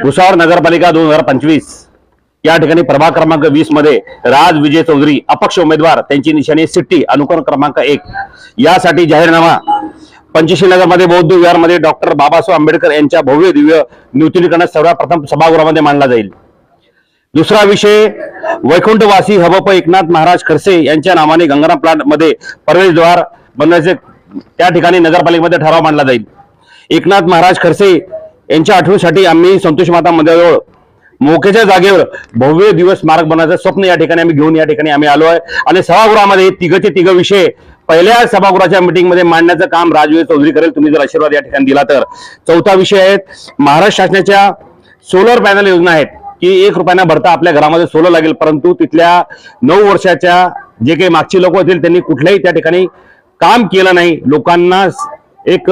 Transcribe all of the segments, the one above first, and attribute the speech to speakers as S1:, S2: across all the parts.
S1: भुसावळ नगरपालिका दोन हजार पंचवीस. या ठिकाणी प्रभाग क्रमांक वीसमध्ये राज विजय चौधरी अपक्ष उमेदवार त्यांची निशाणी सिट्टी अनुकरण क्रमांक एक. यासाठी जाहीरनामा. पंचशी नगरमध्ये बौद्ध विहारमध्ये डॉक्टर बाबासाहेब आंबेडकर यांच्या भव्य दिव्य नूतनीकरण सर्वात प्रथम सभागृहामध्ये मांडला जाईल. दुसरा विषय वैकुंठवासी हबप एकनाथ महाराज खडसे यांच्या नावाने गंगाराम प्लांटमध्ये प्रवेशद्वार बनवायचे त्या ठिकाणी नगरपालिकेमध्ये ठराव मांडला जाईल. एकनाथ महाराज खडसे यांच्या आठवणीसाठी आम्ही संतोष माता मंदिराजवळ मोक्याच्या जागेवर भव्य दिवस स्मारक बनवायचं स्वप्न या ठिकाणी आम्ही घेऊन या ठिकाणी आम्ही आलो आहे. आणि सभागृहामध्ये तिघचे तिघ विषय पहिल्या सभागृहाच्या मीटिंगमध्ये मांडण्याचं काम राजवीर चौधरी करेल. तुम्ही जर आशीर्वाद या ठिकाणी दिला तर. चौथा विषय आहे महाराष्ट्र शासनाच्या सोलर पॅनल योजना आहेत की एक रुपयांना भरता आपल्या घरामध्ये सोलर लागेल. परंतु तिथल्या नऊ वर्षाच्या जे काही मागची लोक होतील त्यांनी कुठल्याही त्या ठिकाणी काम केलं नाही. लोकांना एक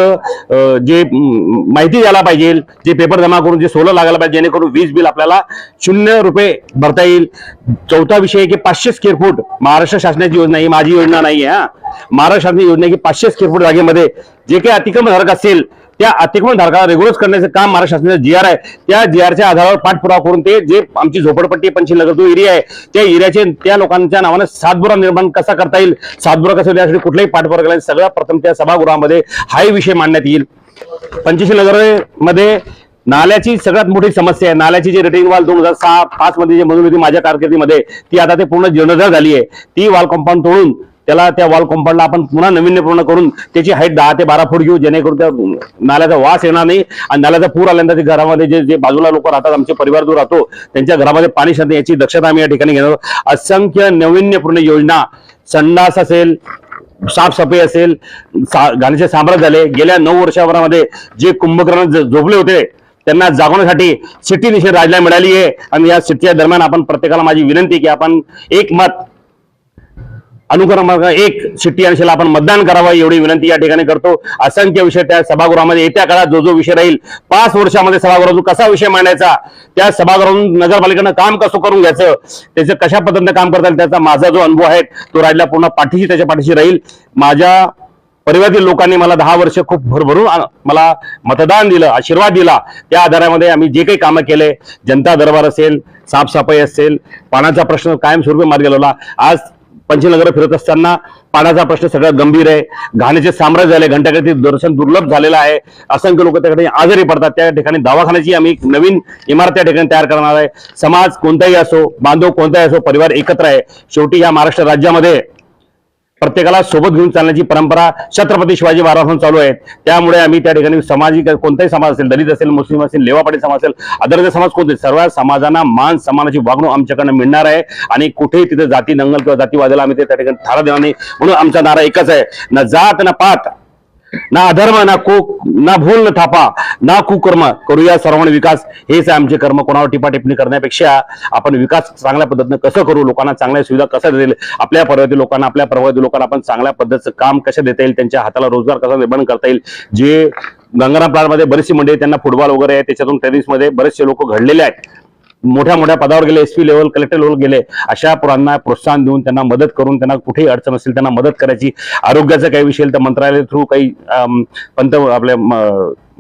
S1: जे माहिती द्यायला पाहिजे जे पेपर जमा करून जे सोलर लागायला पाहिजे जेणेकरून वीज बिल आपल्याला शून्य रुपये भरता येईल. चौथा विषय की पाचशे स्क्वेअर फूट महाराष्ट्र शासनाची योजना ही माझी योजना नाही आहे हा. महाराष्ट्र शासनाची योजना की पाचशे स्क्वेअर फूट जागेमध्ये जे काही अतिक्रमण धारक असेल त्या अतिक्रमण धारकाला रेग्युलर करण्याचं काम महाराष्ट्र शासनाचं जी आर आहे. त्या जी आरच्या आधारावर पाठपुरावा करून ते जे आमची झोपडपट्टी पंचशील नगर जो एरिया आहे त्या एरियाचे त्या लोकांच्या नावाने सातबुरा निर्माण कसा करता येईल सातबुरा कसं होईल यासाठी कुठलाही पाठपुरावा केला सगळ्या प्रथम त्या सभागृहामध्ये हाही विषय मांडण्यात येईल. पंचशील नगरमध्ये नाल्याची सगळ्यात मोठी समस्या आहे. नाल्याची जी रेटिंग वाल दोन हजार सहा पाच मध्ये जी मंजूर होती माझ्या कारकिर्दीमध्ये ती आता ते पूर्ण जीर्णोद्धार झाली आहे. ती वाल कंपाऊंड तोडून त्याला त्या वॉल कंपाऊंडला आपण पुन्हा नवीन्यपूर्ण करून त्याची हाईट दहा ते बारा फूट घेऊ जेणेकरून त्या नाल्याचा वास येणार नाही आणि नाल्याचा पूर आल्यानंतर ते घरामध्ये जे जे बाजूला लोक राहतात आमचे परिवार जो राहतो त्यांच्या घरामध्ये पाणी शांत याची दक्षता आम्ही या ठिकाणी घेणार असंख्य नाविन्यपूर्ण योजना संडास असेल साफसफाई असेल सा- गाण्याचे साम्राज्य झाले. गेल्या नऊ वर्षाभरामध्ये जे कुंभकर्ण ज- झोपले होते त्यांना जागवण्यासाठी सिटी निषेध राजला मिळाली आहे. आणि या सिटीच्या दरम्यान आपण प्रत्येकाला माझी विनंती की आपण एक मत अनुक्रमांक एक सिटी अंशाला आपण मतदान करावं एवढी विनंती या ठिकाणी करतो. असंख्य विषय त्या सभागृहामध्ये येत्या काळात जो जो विषय राहील पाच वर्षामध्ये सभागृहातून कसा विषय मांडायचा त्या सभागृहातून नगरपालिकेनं काम कसं करून घ्यायचं त्याचं कशा पद्धतीने काम करता येईल त्याचा माझा जो अनुभव आहे तो राहिला पूर्ण पाठीशी त्याच्या पाठीशी राहील. माझ्या परिवारातील लोकांनी मला दहा वर्ष खूप भरभरून मला मतदान दिलं आशीर्वाद दिला. त्या आधारामध्ये आम्ही जे काही कामं केले जनता दरबार असेल साफसफाई असेल पाण्याचा प्रश्न कायमस्वरूपी मार्ग गेलेला आज पंचनगर फिरत असताना पाण्याचा प्रश्न सगळ्यात गंभीर आहे. घाण्याचे साम्राज्य झाले घंटाकडे दर्शन दुर्लभ झालेलं आहे. असंख्य लोक त्या ठिकाणी आजारी पडतात. त्या ठिकाणी दवाखान्याची आम्ही एक नवीन इमारत त्या ठिकाणी तयार करणार आहे. समाज कोणताही असो बांधव कोणताही असो परिवार एकत्र आहे. शेवटी या महाराष्ट्र राज्यामध्ये प्रत्येकाला सोबत घेऊन चालण्याची परंपरा छत्रपती शिवाजी महाराजांना चालू आहे. त्यामुळे आम्ही त्या ठिकाणी सामाजिक कोणताही समाज असेल दलित असेल मुस्लिम असेल लेवापाडी समाज असेल आदर्श समाज कोणते सर्व समाजांना मान समानाची वागणूक आमच्याकडनं मिळणार आहे. आणि कुठेही तिथे जाती दंगल किंवा जातीवादाला आम्ही ते त्या ठिकाणी थारा देणार नाही. म्हणून आमचा नारा एकच आहे. ना जात ना पात. ना अधर्म ना को ना भूल न थापा ना कुकर्म. करूया सर्वांनी विकास. हेच आहे आमचे कर्म. कोणावर टिपा टिप्पणी करण्यापेक्षा आपण विकास चांगल्या पद्धतीने कसं करू? लोकांना चांगल्या सुविधा कसं देईल? आपल्या पर्वती लोकांना आपल्या पर्वती लोकांना आपण चांगल्या पद्धतीचं काम कसं देता येईल? त्यांच्या हाताला रोजगार कसा निर्माण करता येईल? जे गंगाराम प्लांटमध्ये बरीचशी मंडळी त्यांना फुटबॉल वगैरे आहे. त्याच्यातून टेनिसमध्ये बरेचसे लोक घडलेले आहेत. मोठ्या मोठ्या पदावर गेले एसपी लेवल कलेक्टर लेवल गेले अशा पोरांना प्रोत्साहन देऊन त्यांना मदत करून त्यांना कुठेही अडचण असेल त्यांना मदत करायची. आरोग्याचं काही विषय तर मंत्रालय थ्रू काही पंत आपल्या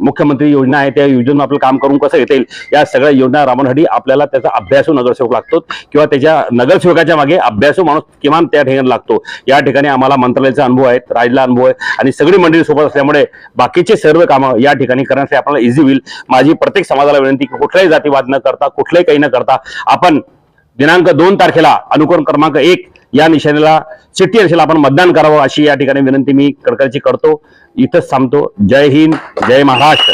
S1: मुख्यमंत्री योजना आहे त्या योजनेतून आपलं काम करून कसं येता येईल या सगळ्या योजना राबवण्यासाठी आपल्याला त्याचा अभ्यासू नगरसेवक लागतो किंवा त्याच्या नगरसेवकाच्या मागे अभ्यासू माणूस किमान त्या ठिकाणी लागतो. या ठिकाणी आम्हाला मंत्रालयाचा अनुभव आहे राजला अनुभव आहे आणि सगळी मंडळी सोबत असल्यामुळे बाकीचे सर्व कामं या ठिकाणी करण्यासाठी आपल्याला इझी होईल. माझी प्रत्येक समाजाला विनंती की कुठलाही जातीवाद न करता कुठलाही काही न करता आपण दिनांक दोन तारखेला अनुकरण क्रमांक एक या निशाणीला चिठ्ठी असेल आपण मतदान करावं अशी या ठिकाणी विनंती मी कडकडची करतो. इथंच थांबतो. जय हिंद जय महाराष्ट्र.